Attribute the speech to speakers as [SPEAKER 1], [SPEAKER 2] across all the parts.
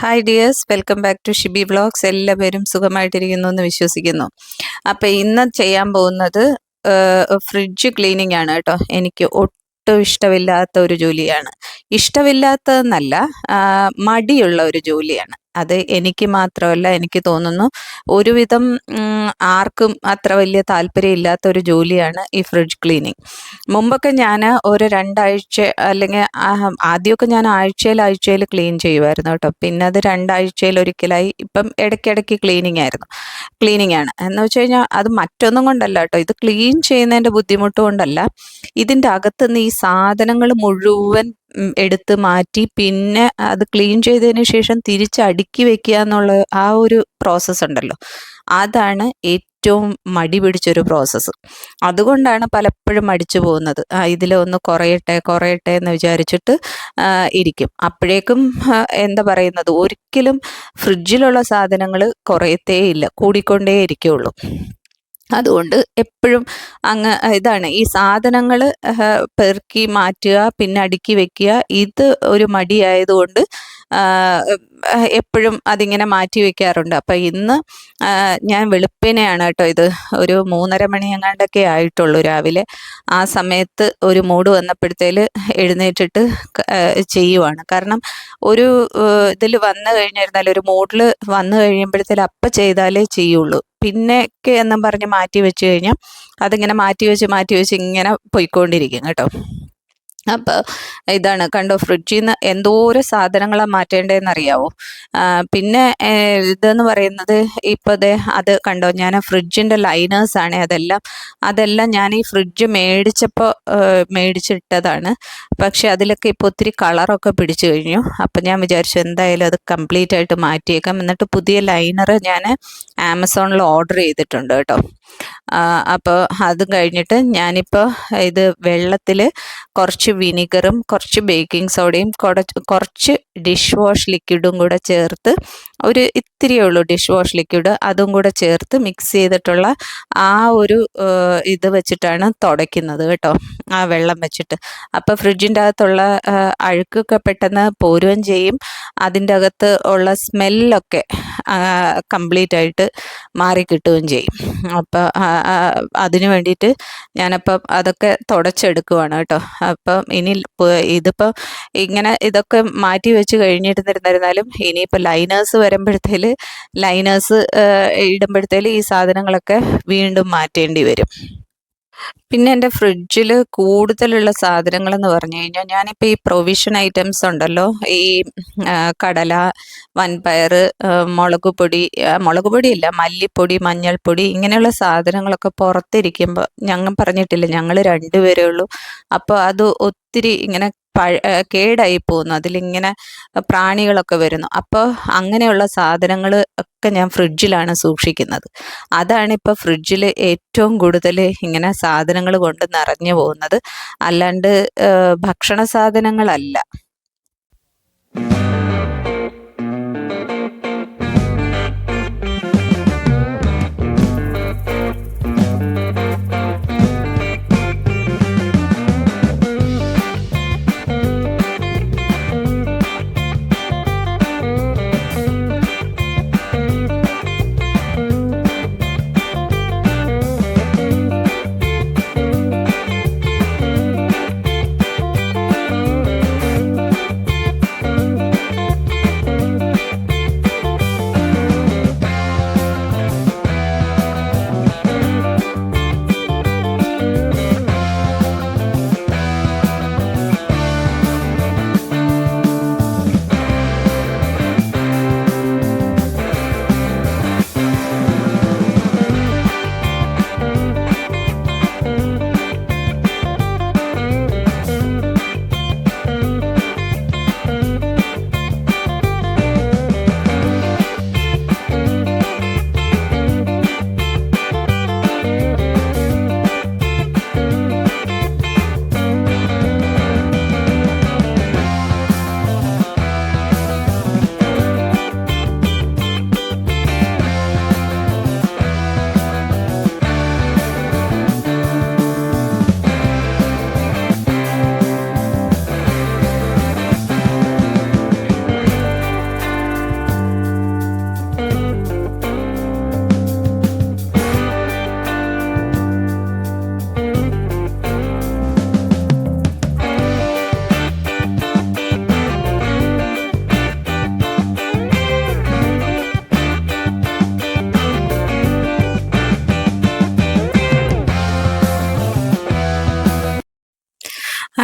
[SPEAKER 1] Hi dears welcome back to Shibi vlogs എല്ലാവരും സുഖമായിട്ടിരിക്കുന്നു എന്ന് വിശ്വസിക്കുന്നു. അപ്പം ഇന്ന് ചെയ്യാൻ പോകുന്നത് ഫ്രിഡ്ജ് ക്ലീനിങ് ആണ് കേട്ടോ. എനിക്ക് ഒട്ടും ഇഷ്ടമില്ലാത്ത ഒരു ജോലിയാണ്. ഇഷ്ടമില്ലാത്തതെന്നല്ല മടിയുള്ള ഒരു ജോലിയാണ്. അത് എനിക്ക് മാത്രമല്ല എനിക്ക് തോന്നുന്നു. ഒരുവിധം ആർക്കും അത്ര വലിയ താല്പര്യമില്ലാത്ത ഒരു ജോലിയാണ് ഈ ഫ്രിഡ്ജ് ക്ലീനിങ്. മുമ്പൊക്കെ ഞാൻ ഒരു രണ്ടാഴ്ച അല്ലെങ്കിൽ ആദ്യമൊക്കെ ഞാൻ ആഴ്ചയിൽ ആഴ്ചയിൽ ക്ലീൻ ചെയ്യുമായിരുന്നു കേട്ടോ. പിന്നെ അത് രണ്ടാഴ്ചയിൽ ഒരിക്കലായി ഇപ്പം ഇടയ്ക്കിടയ്ക്ക് ക്ലീനിങ് ആയിരുന്നു. ക്ലീനിങ് ആണ്. എന്ന് വെച്ച് കഴിഞ്ഞാൽ അത് മറ്റൊന്നും കൊണ്ടല്ല കേട്ടോ. ഇത് ക്ലീൻ ചെയ്യുന്നതിന്റെ ബുദ്ധിമുട്ട് കൊണ്ടല്ല. ഇതിന്റെ അകത്തുനിന്ന് ഈ സാധനങ്ങൾ മുഴുവൻ എടുത്ത് മാറ്റി പിന്നെ അത് ക്ലീൻ ചെയ്തതിന് ശേഷം തിരിച്ച് അടുക്കി വെക്കുക എന്നുള്ള ആ ഒരു പ്രോസസ്സ് ഉണ്ടല്ലോ. അതാണ് ഏറ്റവും മടി പിടിച്ചൊരു പ്രോസസ്സ്. അതുകൊണ്ടാണ് പലപ്പോഴും മടിച്ചു പോകുന്നത്. ഇതിലൊന്ന് കുറയട്ടെ കുറയട്ടെ എന്ന് വിചാരിച്ചിട്ട് ഇരിക്കും. അപ്പോഴേക്കും എന്താ പറയുന്നത്? ഒരിക്കലും ഫ്രിഡ്ജിലുള്ള സാധനങ്ങൾ കുറയത്തേ ഇല്ല കൂടിക്കൊണ്ടേ ഇരിക്കുള്ളൂ അതുകൊണ്ട് എപ്പോഴും അങ്ങ് ഇതാണ് ഈ സാധനങ്ങൾ പെറുക്കി മാറ്റുക പിന്നെ അടുക്കി വെക്കുക ഇത് ഒരു മടിയായതുകൊണ്ട് എപ്പോഴും അതിങ്ങനെ മാറ്റി വെക്കാറുണ്ട്. അപ്പം ഇന്ന് ഞാൻ വെളുപ്പിനെയാണ് കേട്ടോ ഇത് ഒരു മൂന്നര മണി എങ്ങാണ്ടൊക്കെ ആയിട്ടുള്ളൂ രാവിലെ. ആ സമയത്ത് ഒരു മൂഡ് വന്നപ്പോഴത്തേൽ എഴുന്നേറ്റിട്ട് ചെയ്യുവാണ്. കാരണം ഒരു ഇതിൽ വന്നു കഴിഞ്ഞിരുന്നാൽ ഒരു മൂഡിൽ വന്നു കഴിയുമ്പോഴത്തേൽ അപ്പം ചെയ്താലേ ചെയ്യുള്ളൂ. പിന്നെയൊക്കെ എന്നും പറഞ്ഞ് മാറ്റി വെച്ച് കഴിഞ്ഞാൽ അതിങ്ങനെ മാറ്റി വെച്ച് മാറ്റി വെച്ച് ഇങ്ങനെ പോയിക്കൊണ്ടിരിക്കും കേട്ടോ. അപ്പോൾ ഇതാണ് കണ്ടോ ഫ്രിഡ്ജിൽ നിന്ന് എന്തോരം സാധനങ്ങളാണ് മാറ്റേണ്ടതെന്ന് അറിയാവോ പിന്നെ ഇതെന്ന് പറയുന്നത് ഇപ്പോൾ അതെ അത് കണ്ടോ ഞാൻ ഫ്രിഡ്ജിന്റെ ആണ് അതെല്ലാം അതെല്ലാം ഞാൻ ഈ ഫ്രിഡ്ജ് മേടിച്ചപ്പോൾ മേടിച്ചിട്ടതാണ്. പക്ഷെ അതിലൊക്കെ ഇപ്പോൾ ഒത്തിരി കളറൊക്കെ പിടിച്ചു കഴിഞ്ഞു. അപ്പം ഞാൻ വിചാരിച്ചു എന്തായാലും അത് കംപ്ലീറ്റ് ആയിട്ട് മാറ്റിയേക്കാം. എന്നിട്ട് പുതിയ ലൈനർ ഞാൻ ആമസോണിൽ ഓർഡർ ചെയ്തിട്ടുണ്ട് കേട്ടോ. അപ്പോൾ അതും കഴിഞ്ഞിട്ട് ഞാനിപ്പോൾ ഇത് വെള്ളത്തിൽ കുറച്ച് വിനിഗറും കുറച്ച് ബേക്കിംഗ് സോഡയും കുറച്ച് ഡിഷ് വാഷ് ലിക്വിഡും കൂടെ ചേർത്ത് ഒരു ഇത്തിരിയേ ഉള്ളൂ ഡിഷ് വാഷ് ലിക്വിഡ്. അതും കൂടെ ചേർത്ത് മിക്സ് ചെയ്തിട്ടുള്ള ആ ഒരു ഇത് വെച്ചിട്ടാണ് തുടയ്ക്കുന്നത് കേട്ടോ ആ വെള്ളം വെച്ചിട്ട്. അപ്പോൾ ഫ്രിഡ്ജിന്റെ അകത്തുള്ള അഴുക്കൊക്കെ പെട്ടെന്ന് പോരുകയും ചെയ്യും. അതിന്റെ അകത്ത് ഉള്ള സ്മെല്ലൊക്കെ കംപ്ലീറ്റ് ആയിട്ട് മാറി കിട്ടുകയും ചെയ്യും. അപ്പോൾ അതിന് വേണ്ടിയിട്ട് ഞാനപ്പം അതൊക്കെ തുടച്ചെടുക്കുവാണ് കേട്ടോ. അപ്പം ഇനി ഇതിപ്പോൾ ഇങ്ങനെ ഇതൊക്കെ മാറ്റി വെച്ച് കഴിഞ്ഞിരുന്നിരുന്നാലും ഇനിയിപ്പോൾ ലൈനേഴ്സ് വരുമ്പോഴത്തേൽ ലൈനേഴ്സ് ഇടുമ്പോഴത്തേൽ ഈ സാധനങ്ങളൊക്കെ വീണ്ടും മാറ്റേണ്ടി വരും. പിന്നെ എന്റെ ഫ്രിഡ്ജിൽ കൂടുതലുള്ള സാധനങ്ങൾ എന്ന് പറഞ്ഞു കഴിഞ്ഞാൽ ഞാനിപ്പോൾ ഈ പ്രൊവിഷൻ ഐറ്റംസ് ഉണ്ടല്ലോ. ഈ കടല വൻപയർ മുളക് പൊടി മുളക് മല്ലിപ്പൊടി മഞ്ഞൾപ്പൊടി ഇങ്ങനെയുള്ള സാധനങ്ങളൊക്കെ പുറത്തിരിക്കുമ്പോൾ ഞങ്ങൾ പറഞ്ഞിട്ടില്ല ഞങ്ങൾ രണ്ടുപേരേ ഉള്ളൂ. അപ്പോൾ അത് ഒത്തിരി ഇങ്ങനെ കേടായി പോകുന്നു. അതിലിങ്ങനെ പ്രാണികളൊക്കെ വരുന്നു. അപ്പോൾ അങ്ങനെയുള്ള സാധനങ്ങൾ ഒക്കെ ഞാൻ ഫ്രിഡ്ജിലാണ് സൂക്ഷിക്കുന്നത്. അതാണ് ഇപ്പോൾ ഫ്രിഡ്ജിൽ ഏറ്റവും കൂടുതൽ ഇങ്ങനെ സാധനങ്ങൾ കൊണ്ട് നിറഞ്ഞു പോകുന്നത്. അല്ലാണ്ട് ഭക്ഷണ സാധനങ്ങളല്ല.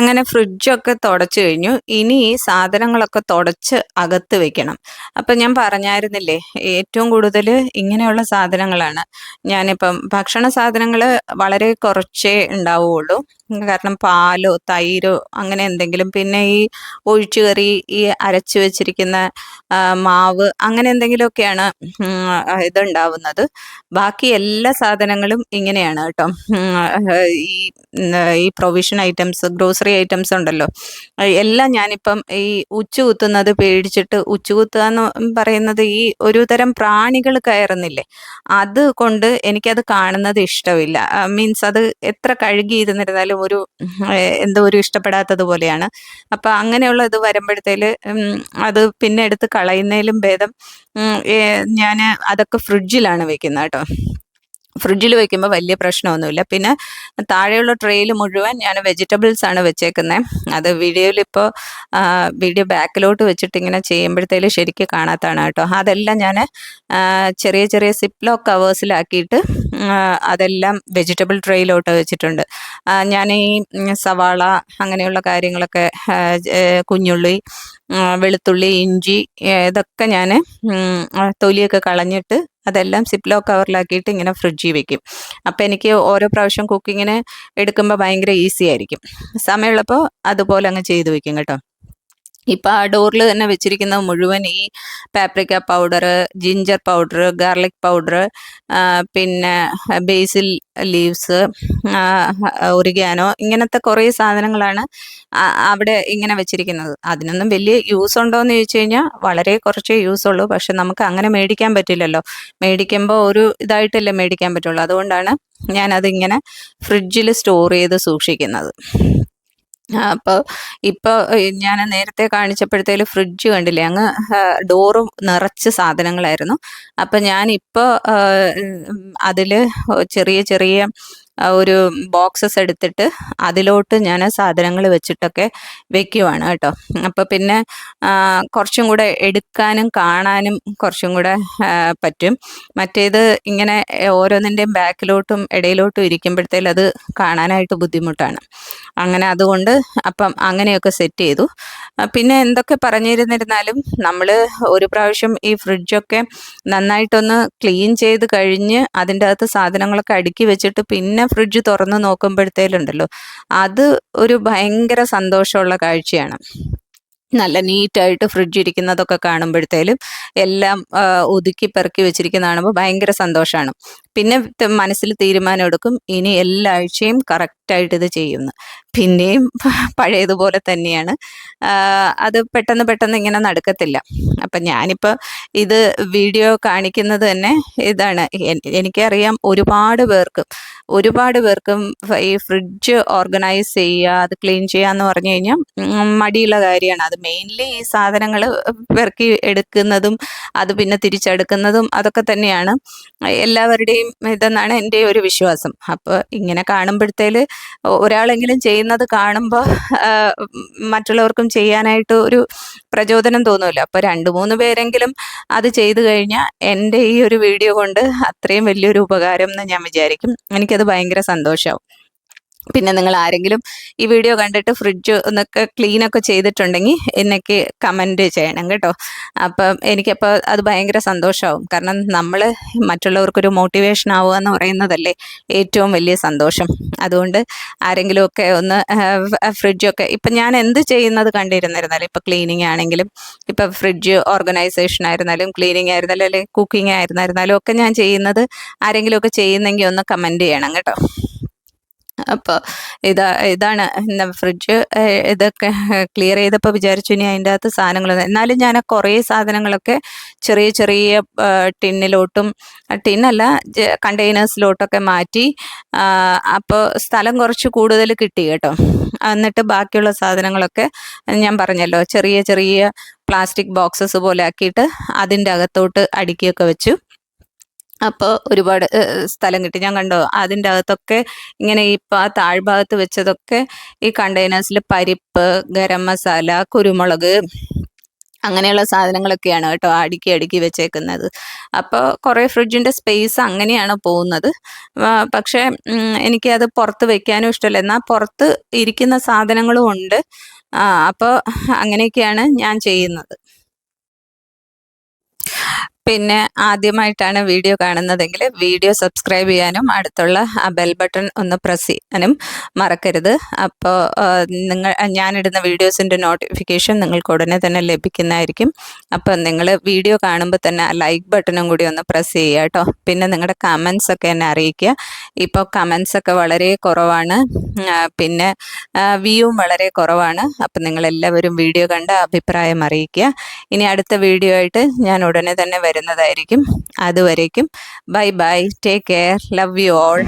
[SPEAKER 1] അങ്ങനെ ഫ്രിഡ്ജൊക്കെ തുടച്ചു കഴിഞ്ഞു. ഇനി ഈ സാധനങ്ങളൊക്കെ തുടച്ച് അകത്ത് വെക്കണം. അപ്പം ഞാൻ പറഞ്ഞായിരുന്നില്ലേ ഏറ്റവും കൂടുതൽ ഇങ്ങനെയുള്ള സാധനങ്ങളാണ്. ഞാനിപ്പം ഭക്ഷണ സാധനങ്ങൾ വളരെ കുറച്ചേ ഉണ്ടാവുകയുള്ളൂ കാരണം പാലോ തൈരോ അങ്ങനെ എന്തെങ്കിലും. പിന്നെ ഈ ഒഴിച്ചുകറി ഈ അരച്ചു വെച്ചിരിക്കുന്ന മാവ് അങ്ങനെ എന്തെങ്കിലുമൊക്കെയാണ് ഇതുണ്ടാവുന്നത്. ബാക്കി എല്ലാ സാധനങ്ങളും ഇങ്ങനെയാണ് കേട്ടോ. ഈ ഈ പ്രൊവിഷൻ ഐറ്റംസ് ഗ്രോസറി ഐറ്റംസ് ഉണ്ടല്ലോ. എല്ലാം ഞാനിപ്പം ഈ ഉച്ച കുത്തുന്നത് പേടിച്ചിട്ട് ഉച്ച കുത്തുക എന്ന് പറയുന്നത് ഈ ഒരു തരം പ്രാണികൾ കയറുന്നില്ലേ? അത് കൊണ്ട് എനിക്കത് കാണുന്നത് ഇഷ്ടമില്ല. മീൻസ് അത് എത്ര കഴുകിയിരുന്നിരുന്നാലും ഒരു എന്തോ ഒരു ഇഷ്ടപ്പെടാത്തത് പോലെയാണ്. അപ്പം അങ്ങനെയുള്ള ഇത് വരുമ്പോഴത്തേൽ അത് പിന്നെ എടുത്ത് കളയുന്നതിലും ഭേദം ഞാൻ അതൊക്കെ ഫ്രിഡ്ജിലാണ് വെക്കുന്നത് കേട്ടോ. ഫ്രിഡ്ജിൽ വെക്കുമ്പോൾ വലിയ പ്രശ്നമൊന്നുമില്ല. പിന്നെ താഴെയുള്ള ട്രേയിൽ മുഴുവൻ ഞാൻ വെജിറ്റബിൾസ് ആണ് വെച്ചേക്കുന്നത് അത് വീഡിയോയിൽ ഇപ്പോൾ വീഡിയോ ബാക്കിലോട്ട് വെച്ചിട്ട് ഇങ്ങനെ ചെയ്യുമ്പോഴത്തേലും ശരിക്കും കാണാത്തതാണ് കേട്ടോ. അതെല്ലാം ഞാൻ ചെറിയ ചെറിയ സിപ്ലോ കവേഴ്സിലാക്കിയിട്ട് അതെല്ലാം വെജിറ്റബിൾ ട്രേയിലോട്ട് വെച്ചിട്ടുണ്ട്. ഞാൻ ഈ സവാള അങ്ങനെയുള്ള കാര്യങ്ങളൊക്കെ കുഞ്ഞുള്ളി വെളുത്തുള്ളി ഇഞ്ചി ഇതൊക്കെ ഞാൻ തൊലിയൊക്കെ കളഞ്ഞിട്ട് അതെല്ലാം സിപ്ലോ കവറിലാക്കിയിട്ട് ഇങ്ങനെ ഫ്രിഡ്ജിൽ വെക്കും. അപ്പം എനിക്ക് ഓരോ പ്രാവശ്യം കുക്കിങ്ങിന് എടുക്കുമ്പോൾ ഭയങ്കര ഈസി ആയിരിക്കും. സമയമുള്ളപ്പോൾ അതുപോലെ അങ്ങ് ചെയ്തു വെക്കും കേട്ടോ. ഇപ്പം ആ ഡോറിൽ തന്നെ വെച്ചിരിക്കുന്ന മുഴുവൻ ഈ paprika powder ginger powder garlic powder പിന്നെ ബേസിൽ ലീവ്സ് ഒറിഗാനോ ഇങ്ങനത്തെ കുറേ സാധനങ്ങളാണ് അവിടെ ഇങ്ങനെ വെച്ചിരിക്കുന്നത്. അതിനൊന്നും വലിയ യൂസ് ഉണ്ടോ എന്ന് ചോദിച്ചു കഴിഞ്ഞാൽ വളരെ കുറച്ചേ യൂസ് ഉള്ളൂ. പക്ഷെ നമുക്ക് അങ്ങനെ മേടിക്കാൻ പറ്റില്ലല്ലോ. മേടിക്കുമ്പോൾ ഒരു ഇതായിട്ടല്ലേ മേടിക്കാൻ പറ്റുള്ളൂ. അതുകൊണ്ടാണ് ഞാനതിങ്ങനെ ഫ്രിഡ്ജിൽ സ്റ്റോർ ചെയ്ത് സൂക്ഷിക്കുന്നത്. അപ്പോൾ ഇപ്പോൾ ഞാൻ നേരത്തെ കാണിച്ചപ്പോഴത്തേൽ ഫ്രിഡ്ജ് കണ്ടില്ലേ അങ്ങ് ഡോറും നിറച്ച് സാധനങ്ങളായിരുന്നു. അപ്പം ഞാനിപ്പോൾ അതിൽ ചെറിയ ചെറിയ ഒരു ബോക്സസ് എടുത്തിട്ട് അതിലോട്ട് ഞാൻ സാധനങ്ങൾ വെച്ചിട്ടൊക്കെ വെക്കുവാണ് കേട്ടോ. അപ്പോൾ പിന്നെ കുറച്ചും കൂടെ എടുക്കാനും കാണാനും കുറച്ചും കൂടെ പറ്റും. മറ്റേത് ഇങ്ങനെ ഓരോന്നിന്റെയും ബാക്കിലോട്ടും ഇടയിലോട്ടും ഇരിക്കുമ്പോഴത്തേലും അത് കാണാനായിട്ട് ബുദ്ധിമുട്ടാണ്. അങ്ങനെ അതുകൊണ്ട് അപ്പം അങ്ങനെയൊക്കെ സെറ്റ് ചെയ്തു. പിന്നെ എന്തൊക്കെ പറഞ്ഞിരുന്നിരുന്നാലും നമ്മൾ ഒരു പ്രാവശ്യം ഈ ഫ്രിഡ്ജൊക്കെ നന്നായിട്ടൊന്ന് ക്ലീൻ ചെയ്ത് കഴിഞ്ഞ് അതിന്റെ അകത്ത് സാധനങ്ങളൊക്കെ അടുക്കി വെച്ചിട്ട് പിന്നെ ഫ്രിഡ്ജ് തുറന്ന് നോക്കുമ്പോഴത്തേലുണ്ടല്ലോ അത് ഒരു ഭയങ്കര സന്തോഷമുള്ള കാഴ്ചയാണ്. നല്ല നീറ്റായിട്ട് ഫ്രിഡ്ജ് ഇരിക്കുന്നതൊക്കെ കാണുമ്പോഴത്തേലും എല്ലാം ഒതുക്കി പെറുക്കി വെച്ചിരിക്കുന്ന കാണുമ്പോൾ ഭയങ്കര സന്തോഷമാണ്. പിന്നെ മനസ്സിൽ തീരുമാനം എടുക്കും ഇനി എല്ലാ ആഴ്ചയും കറക്റ്റായിട്ട് ഇത് ചെയ്യുന്നു. പിന്നെയും പഴയതുപോലെ തന്നെയാണ്. അത് പെട്ടെന്ന് പെട്ടെന്ന് ഇങ്ങനെ നടക്കത്തില്ല. അപ്പം ഞാനിപ്പോൾ ഇത് വീഡിയോ കാണിക്കുന്നത് തന്നെ ഇതാണ്. എനിക്കറിയാം ഒരുപാട് പേർക്കും ഒരുപാട് പേർക്കും ഈ ഫ്രിഡ്ജ് ഓർഗനൈസ് ചെയ്യുക അത് ക്ലീൻ ചെയ്യുക എന്ന് പറഞ്ഞു കഴിഞ്ഞാൽ മടിയുള്ള കാര്യമാണ്. അത് മെയിൻലി ഈ സാധനങ്ങൾ പെറുക്കി എടുക്കുന്നതും അത് പിന്നെ തിരിച്ചെടുക്കുന്നതും അതൊക്കെ തന്നെയാണ്. എല്ലാവരുടെയും ഇതെന്നാണ് എന്റെ ഒരു വിശ്വാസം. അപ്പോൾ ഇങ്ങനെ കാണുമ്പോഴത്തേൽ ഒരാളെങ്കിലും ചെയ്യുന്നത് കാണുമ്പോൾ മറ്റുള്ളവർക്കും ചെയ്യാനായിട്ട് ഒരു പ്രചോദനം തോന്നുമല്ലോ അപ്പോൾ രണ്ട് മൂന്ന് പേരെങ്കിലും അത് ചെയ്തു കഴിഞ്ഞാൽ എന്റെ ഈ ഒരു വീഡിയോ കൊണ്ട് അത്രയും വലിയൊരു ഉപകാരം എന്ന് ഞാൻ വിചാരിക്കും. എനിക്കത് ഭയങ്കര സന്തോഷമാവും പിന്നെ നിങ്ങൾ ആരെങ്കിലും ഈ വീഡിയോ കണ്ടിട്ട് ഫ്രിഡ്ജ് ഒന്നൊക്കെ ക്ലീൻ ഒക്കെ ചെയ്തിട്ടുണ്ടെങ്കിൽ എന്നൊക്കെ കമന്റ് ചെയ്യണം കേട്ടോ. അപ്പം എനിക്കപ്പോൾ അത് ഭയങ്കര സന്തോഷമാവും കാരണം നമ്മൾ മറ്റുള്ളവർക്കൊരു മോട്ടിവേഷൻ ആവുക എന്ന് പറയുന്നതല്ലേ ഏറ്റവും വലിയ സന്തോഷം. അതുകൊണ്ട് ആരെങ്കിലുമൊക്കെ ഒന്ന് ഫ്രിഡ്ജൊക്കെ ഇപ്പം ഞാൻ എന്ത് ചെയ്യുന്നത് കണ്ടിരുന്നിരുന്നാലും ഇപ്പം ക്ലീനിങ് ആണെങ്കിലും ഇപ്പം ഫ്രിഡ്ജ് ഓർഗനൈസേഷൻ ആയിരുന്നാലും ക്ലീനിങ് ആയിരുന്നാലും അല്ലെങ്കിൽ കുക്കിംഗ് ആയിരുന്നാലും ഒക്കെ ഞാൻ ചെയ്യുന്നത് ആരെങ്കിലുമൊക്കെ ചെയ്യുന്നെങ്കിൽ ഒന്ന് കമന്റ് ചെയ്യണം കേട്ടോ. അപ്പോൾ ഇതാ ഇതാണ് ഫ്രിഡ്ജ് ഇതൊക്കെ ക്ലിയർ ചെയ്തപ്പോൾ വിചാരിച്ചു ഇനി അതിന്റെ അകത്ത് സാധനങ്ങൾ എന്നാലും ഞാൻ കുറേ സാധനങ്ങളൊക്കെ ചെറിയ ചെറിയ ടിന്നിലോട്ടും ടിന്നല്ല കണ്ടെയ്നേഴ്സിലോട്ടൊക്കെ മാറ്റി അപ്പോൾ സ്ഥലം കുറച്ച് കൂടുതൽ കിട്ടി കേട്ടോ. എന്നിട്ട് ബാക്കിയുള്ള സാധനങ്ങളൊക്കെ ഞാൻ പറഞ്ഞല്ലോ ചെറിയ ചെറിയ പ്ലാസ്റ്റിക് ബോക്സസ് പോലെ ആക്കിയിട്ട് അതിന്റെ അകത്തോട്ട് അടുക്കിയൊക്കെ വെച്ചു. അപ്പോൾ ഒരുപാട് സ്ഥലം കിട്ടി. ഞാൻ കണ്ടോ അതിന്റെ അകത്തൊക്കെ ഇങ്ങനെ ഇപ്പം ആ താഴ്ഭാഗത്ത് വെച്ചതൊക്കെ ഈ കണ്ടെയ്നേഴ്സിൽ പരിപ്പ് ഗരം മസാല കുരുമുളക് അങ്ങനെയുള്ള സാധനങ്ങളൊക്കെയാണ് കേട്ടോ അടുക്കി അടുക്കി വെച്ചേക്കുന്നത്. അപ്പോൾ കുറേ ഫ്രിഡ്ജിന്റെ സ്പേസ് അങ്ങനെയാണ് പോകുന്നത്. പക്ഷേ എനിക്ക് എനിക്കത് പുറത്ത് വെക്കാനും ഇഷ്ടമല്ല. എന്നാൽ പുറത്ത് ഇരിക്കുന്ന സാധനങ്ങളും ഉണ്ട്. അപ്പോൾ അങ്ങനെയൊക്കെയാണ് ഞാൻ ചെയ്യുന്നത്. പിന്നെ ആദ്യമായിട്ടാണ് വീഡിയോ കാണുന്നതെങ്കിൽ വീഡിയോ സബ്സ്ക്രൈബ് ചെയ്യാനും അടുത്തുള്ള ആ ബെൽ ബട്ടൺ ഒന്ന് പ്രസ് ചെയ്യാനും മറക്കരുത്. അപ്പോൾ നിങ്ങൾ ഞാനിടുന്ന വീഡിയോസിന്റെ നോട്ടിഫിക്കേഷൻ നിങ്ങൾക്ക് ഉടനെ തന്നെ ലഭിക്കുന്നതായിരിക്കും. അപ്പോൾ നിങ്ങൾ വീഡിയോ കാണുമ്പോൾ തന്നെ ആ ലൈക്ക് ബട്ടണും കൂടി ഒന്ന് പ്രസ് ചെയ്യുക കേട്ടോ. പിന്നെ നിങ്ങളുടെ കമൻസ് ഒക്കെ എന്നെ അറിയിക്കുക. ഇപ്പോൾ കമൻസ് ഒക്കെ വളരെ കുറവാണ്. പിന്നെ വ്യൂവും വളരെ കുറവാണ്. അപ്പം നിങ്ങളെല്ലാവരും വീഡിയോ കണ്ട് അഭിപ്രായം അറിയിക്കുക. ഇനി അടുത്ത വീഡിയോ ആയിട്ട് ഞാൻ ഉടനെ തന്നെ വരുന്നതായിരിക്കും. അതുവരേക്കും. Bye bye take care love you all